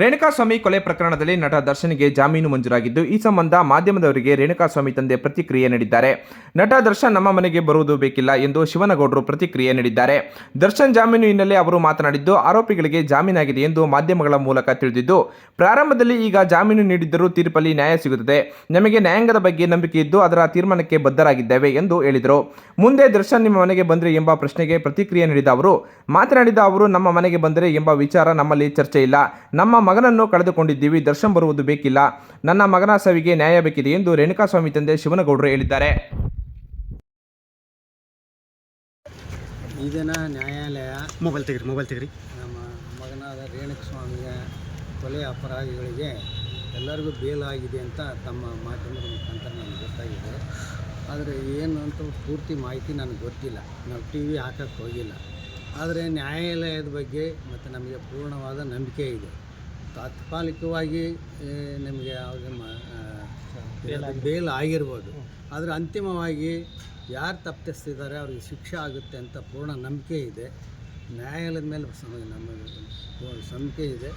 ರೇಣುಕಾಸ್ವಾಮಿ ಕೊಲೆ ಪ್ರಕರಣದಲ್ಲಿ ನಟ ದರ್ಶನ್ಗೆ ಜಾಮೀನು ಮಂಜೂರಾಗಿದ್ದು, ಈ ಸಂಬಂಧ ಮಾಧ್ಯಮದವರಿಗೆ ರೇಣುಕಾಸ್ವಾಮಿ ತಂದೆ ಪ್ರತಿಕ್ರಿಯೆ ನೀಡಿದ್ದಾರೆ. ನಟ ದರ್ಶನ್ ನಮ್ಮ ಮನೆಗೆ ಬರುವುದು ಬೇಕಿಲ್ಲ ಎಂದು ಶಿವನಗೌಡರು ಪ್ರತಿಕ್ರಿಯೆ ನೀಡಿದ್ದಾರೆ. ದರ್ಶನ್ ಜಾಮೀನು ಹಿನ್ನೆಲೆ ಅವರು ಮಾತನಾಡಿದ್ದು, ಆರೋಪಿಗಳಿಗೆ ಜಾಮೀನಾಗಿದೆ ಎಂದು ಮಾಧ್ಯಮಗಳ ಮೂಲಕ ತಿಳಿದಿದ್ದು, ಪ್ರಾರಂಭದಲ್ಲಿ ಈಗ ಜಾಮೀನು ನೀಡಿದ್ದರೂ ತೀರ್ಪಲ್ಲಿ ನ್ಯಾಯ ಸಿಗುತ್ತದೆ. ನಮಗೆ ನ್ಯಾಯಾಂಗದ ಬಗ್ಗೆ ನಂಬಿಕೆ ಇದ್ದು, ಅದರ ತೀರ್ಮಾನಕ್ಕೆ ಬದ್ಧರಾಗಿದ್ದೇವೆ ಎಂದು ಹೇಳಿದರು. ಮುಂದೆ ದರ್ಶನ್ ನಿಮ್ಮ ಮನೆಗೆ ಬಂದರೆ ಎಂಬ ಪ್ರಶ್ನೆಗೆ ಪ್ರತಿಕ್ರಿಯೆ ನೀಡಿದ ಅವರು, ಮಾತನಾಡಿದ ಅವರು, ನಮ್ಮ ಮನೆಗೆ ಬಂದರೆ ಎಂಬ ವಿಚಾರ ನಮ್ಮಲ್ಲಿ ಚರ್ಚೆ ಇಲ್ಲ. ನಮ್ಮ ಮಗನನ್ನು ಕಳೆದುಕೊಂಡಿದ್ದೀವಿ ದರ್ಶನ್ ಬರುವುದು ಬೇಕಿಲ್ಲ. ನನ್ನ ಮಗನ ಸವಿಗೆ ನ್ಯಾಯ ಬೇಕಿದೆ ಎಂದು ರೇಣುಕಾಸ್ವಾಮಿ ತಂದೆ ಶಿವನಗೌಡರು ಹೇಳಿದ್ದಾರೆ. ಈ ದಿನ ನ್ಯಾಯಾಲಯ? ಮೊಬೈಲ್ ತೆಗ್ರಿ ಮೊಬೈಲ್ ತೆಗ್ರಿ. ನಮ್ಮ ಮಗನಾದ ರೇಣುಕಸ್ವಾಮಿಯ ಕೊಲೆ ಅಪರಾಧಿಗಳಿಗೆ ಎಲ್ಲರಿಗೂ ಬೇಲಾಗಿದೆ ಅಂತ ತಮ್ಮ ಮಾಧ್ಯಮದ ಮುಖಾಂತರ ನನಗೆ ಗೊತ್ತಾಗಿದೆ. ಆದರೆ ಏನು ಅಂತ ಪೂರ್ತಿ ಮಾಹಿತಿ ನನಗೆ ಗೊತ್ತಿಲ್ಲ. ನಾವು ಟಿ ವಿ ಹಾಕಕ್ಕೆ ಹೋಗಿಲ್ಲ. ಆದರೆ ನ್ಯಾಯಾಲಯದ ಬಗ್ಗೆ ಮತ್ತು ನಮಗೆ ಪೂರ್ಣವಾದ ನಂಬಿಕೆ ಇದೆ. ತಾತ್ಕಾಲಿಕವಾಗಿ ನಿಮಗೆ ಬೇಲ್ ಆಗಿರ್ಬೋದು. ಆದರೆ ಅಂತಿಮವಾಗಿ ಯಾರು ತಪ್ಪಿಸ್ತಿದ್ದಾರೆ ಅವ್ರಿಗೆ ಶಿಕ್ಷೆ ಆಗುತ್ತೆ ಅಂತ ಪೂರ್ಣ ನಂಬಿಕೆ ಇದೆ. ನ್ಯಾಯಾಲಯದ ಮೇಲೆ ನಮ್ಮ ನಂಬಿಕೆ ಇದೆ.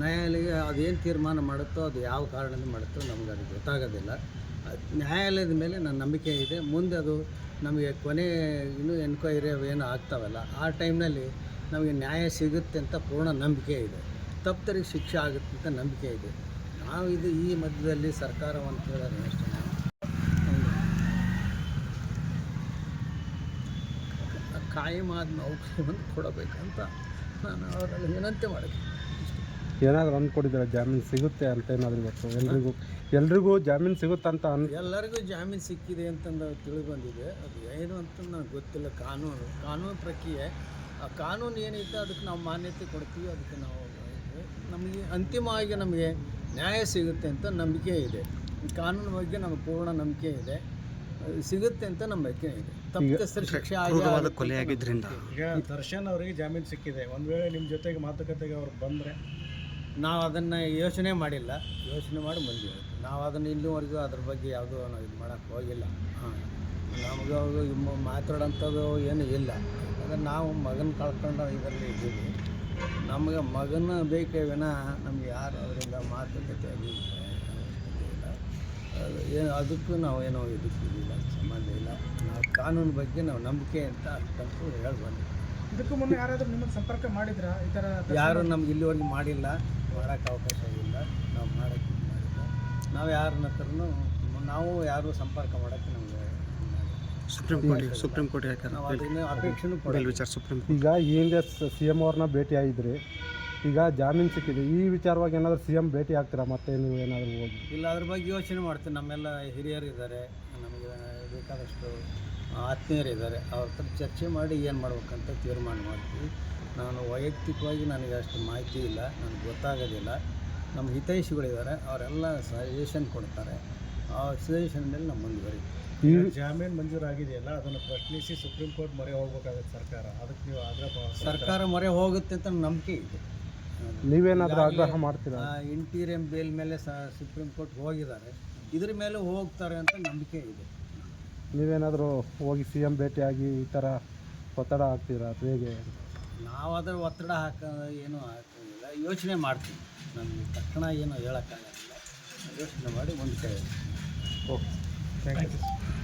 ನ್ಯಾಯಾಲಯ ಅದೇನು ತೀರ್ಮಾನ ಮಾಡುತ್ತೋ ಅದು ಯಾವ ಕಾರಣದಿಂದ ಮಾಡುತ್ತೋ ನಮ್ಗೆ ಅದು ಗೊತ್ತಾಗೋದಿಲ್ಲ. ಅದ್ ನ್ಯಾಯಾಲಯದ ಮೇಲೆ ನನ್ನ ನಂಬಿಕೆ ಇದೆ. ಮುಂದೆ ಅದು ನಮಗೆ ಕೊನೆ ಇನ್ನೂ ಎನ್ಕ್ವೈರಿ ಅವೇನು ಆಗ್ತಾವಲ್ಲ ಆ ಟೈಮ್ನಲ್ಲಿ ನಮಗೆ ನ್ಯಾಯ ಸಿಗುತ್ತೆ ಅಂತ ಪೂರ್ಣ ನಂಬಿಕೆ ಇದೆ. ತಪ್ಪರಿಗೆ ಶಿಕ್ಷೆ ಆಗುತ್ತೆ ಅಂತ ನಂಬಿಕೆ ಇದೆ. ನಾವು ಇದು ಈ ಮಧ್ಯದಲ್ಲಿ ಸರ್ಕಾರವನ್ನು ಕೇಳೋದು ಅಷ್ಟೇ ಕಾಯಮಾದ ನೌಕರಿಯನ್ನು ಕೊಡಬೇಕಂತ ನಾನು ಅವರಲ್ಲಿ ವಿನಂತಿ ಮಾಡಿದೆ ಏನಾದರೂ ಅಂದ್ಕೊಟ್ಟಿದ್ದಾರೆ ಜಾಮೀನು ಸಿಗುತ್ತೆ ಅಂತ ಏನಾದರೂ ಗೊತ್ತು? ಎಲ್ರಿಗೂ ಎಲ್ರಿಗೂ ಜಾಮೀನು ಸಿಗುತ್ತಂತ ಅನ್ ಎಲ್ಲರಿಗೂ ಜಾಮೀನು ಸಿಕ್ಕಿದೆ ಅಂತಂದು ತಿಳಿದು ಬಂದಿದೆ. ಅದು ಏನು ಅಂತ ನನಗೆ ಗೊತ್ತಿಲ್ಲ. ಕಾನೂನು ಕಾನೂನು ಪ್ರಕ್ರಿಯೆ. ಆ ಕಾನೂನು ಏನೈತೆ ಅದಕ್ಕೆ ನಾವು ಮಾನ್ಯತೆ ಕೊಡ್ತೀವಿ ಅದಕ್ಕೆ ನಾವು ನಮಗೆ ಅಂತಿಮವಾಗಿ ನಮಗೆ ನ್ಯಾಯ ಸಿಗುತ್ತೆ ಅಂತ ನಂಬಿಕೆ ಇದೆ. ಈ ಕಾನೂನು ಬಗ್ಗೆ ನಮಗೆ ಪೂರ್ಣ ನಂಬಿಕೆ ಇದೆ. ಸಿಗುತ್ತೆ ಅಂತ ನಂಬಿಕೆ ಇದೆ. ತಪ್ಪಿತಸ್ಥರ ಶಿಕ್ಷೆ ಆಗಿ ಈಗ ದರ್ಶನ್ ಅವರಿಗೆ ಜಾಮೀನು ಸಿಕ್ಕಿದೆ. ಒಂದು ವೇಳೆ ನಿಮ್ಮ ಜೊತೆಗೆ ಮಾತುಕತೆಗೆ ಅವ್ರು ಬಂದರೆ? ನಾವು ಅದನ್ನು ಯೋಚನೆ ಮಾಡಿಲ್ಲ. ಯೋಚನೆ ಮಾಡಿ ಬಂದಿವಿ ನಾವು ಅದನ್ನು ಇಲ್ಲಿವರೆಗೂ ಅದ್ರ ಬಗ್ಗೆ ಯಾವುದೂ ನಾವು ಇದು ಮಾಡೋಕ್ಕೆ ಹೋಗಿಲ್ಲ. ಹಾಂ. ನಮಗೆ ಅವರು ಮಾತಾಡೋಂಥದ್ದು ಏನು ಇಲ್ಲ. ಅದನ್ನು ನಾವು ಮಗನ ಕಳ್ಕೊಂಡು ಇದರಲ್ಲಿ ಇದ್ದೀವಿ. ನಮಗೆ ಮಗನ ಬೇಕೇ ವಿನಃ ನಮ್ಗೆ ಯಾರು ಅವರಿಂದ ಮಾತುಕತೆ ಅಭಿಪ್ರಾಯ ಅವಶ್ಯಕತೆ ಏನು ಅದಕ್ಕೂ ನಾವು ಏನೋ ಇದಕ್ಕೆ ಇದಿಲ್ಲ ಸಂಬಂಧ ಇಲ್ಲ. ನಾವು ಕಾನೂನು ಬಗ್ಗೆ ನಾವು ನಂಬಿಕೆ ಅಂತ ಅಷ್ಟಂತೂ ಹೇಳಿ ಬಂದ್ವಿ ಇದಕ್ಕೂ ಮುನ್ನ ಯಾರಾದರೂ ನಿಮ್ಮ ಸಂಪರ್ಕ ಮಾಡಿದ್ರ? ಈ ಥರ ಯಾರು ನಮ್ಗೆ ಇಲ್ಲಿವರೆಗೆ ಮಾಡಿಲ್ಲ ಮಾಡೋಕ್ಕೆ ಅವಕಾಶ ಇಲ್ಲ. ನಾವು ಮಾಡೋಕ್ಕೆ ಮಾಡಿಲ್ಲ. ನಾವು ಯಾರನ್ನ ಹತ್ರನೂ ನಾವು ಯಾರು ಸಂಪರ್ಕ ಮಾಡೋಕ್ಕೆ ನಮಗೆ ಸುಪ್ರೀಂ ಕೋರ್ಟ್ ಸುಪ್ರೀಂ ಕೋರ್ಟ್ ನಾವು ಅದನ್ನ ಅಪೇಕ್ಷೆನೂ ಪಡಲ್ಲ ವಿಚಾರ ಸುಪ್ರೀಂ ಈಗ ಏನಿದೆ ಹಿಂದೆ ಸಿ ಎಂ ಅವ್ರನ್ನ ಭೇಟಿ ಆಗಿದ್ರಿ ಈಗ ಜಾಮೀನು ಸಿಕ್ಕಿದೆ ಈ ವಿಚಾರವಾಗಿ ಏನಾದರೂ ಸಿ ಎಂ ಭೇಟಿ ಆಗ್ತೀರಾ? ಮತ್ತೆ ನೀವು ಏನಾದರೂ ಹೋಗಿ. ಇಲ್ಲ ಅದ್ರ ಬಗ್ಗೆ ಯೋಚನೆ ಮಾಡ್ತೀನಿ. ನಮ್ಮೆಲ್ಲ ಹಿರಿಯರು ಇದ್ದಾರೆ ನಮಗೆ ಬೇಕಾದಷ್ಟು ಆತ್ಮೀಯರಿದ್ದಾರೆ. ಅವ್ರ ಹತ್ರ ಚರ್ಚೆ ಮಾಡಿ ಏನು ಮಾಡ್ಬೇಕಂತ ತೀರ್ಮಾನ ಮಾಡ್ತೀವಿ. ನಾನು ವೈಯಕ್ತಿಕವಾಗಿ ನನಗೆ ಅಷ್ಟು ಮಾಹಿತಿ ಇಲ್ಲ. ನನಗೆ ಗೊತ್ತಾಗೋದಿಲ್ಲ. ನಮ್ಮ ಹಿತೈಷಿಗಳಿದ್ದಾರೆ. ಅವರೆಲ್ಲ ಸಜೆಷನ್ ಕೊಡ್ತಾರೆ. ಆ ಸಜೆಷನ್ ಮೇಲೆ ನಮ್ಮ ಮುಂದುವರಿತೀವಿ. ಜಾಮೀನು ಮಂಜೂರಾಗಿದೆಯಲ್ಲ ಅದನ್ನು ಪ್ರಶ್ನಿಸಿ ಸುಪ್ರೀಂ ಕೋರ್ಟ್ ಮೊರೆ ಹೋಗ್ಬೇಕಾಗತ್ತೆ ಸರ್ಕಾರ. ಅದಕ್ಕೆ ನೀವು ಆಗ್ರಹ ಸರ್ಕಾರ ಮೊರೆ ಹೋಗುತ್ತೆ ಅಂತ ನಂಬಿಕೆ ಇದೆ. ನೀವೇನಾದರೂ ಆಗ್ರಹ ಮಾಡ್ತೀರಾ? ಇಂಟೀರಿಯಂ ಬೇಲ್ ಮೇಲೆ ಸುಪ್ರೀಂ ಕೋರ್ಟ್ ಹೋಗಿದ್ದಾರೆ. ಇದ್ರ ಮೇಲೆ ಹೋಗ್ತಾರೆ ಅಂತ ನಂಬಿಕೆ ಇದೆ. ನೀವೇನಾದರೂ ಹೋಗಿ ಸಿ ಎಂ ಭೇಟಿಯಾಗಿ ಈ ಥರ ಒತ್ತಡ ಹಾಕ್ತೀರಾ? ಅಥವಾ ಹೇಗೆ? ನಾವು ಅದರ ಒತ್ತಡ ಹಾಕ ಏನೂ ಹಾಕೋದಿಲ್ಲ ಯೋಚನೆ ಮಾಡ್ತೀವಿ. ನಮಗೆ ತಕ್ಷಣ ಏನು ಹೇಳೋಕ್ಕಾಗಲ್ಲ. ಯೋಚನೆ ಮಾಡಿ ಒಂದು ಕೈ ಓಕೆ. Thank, you.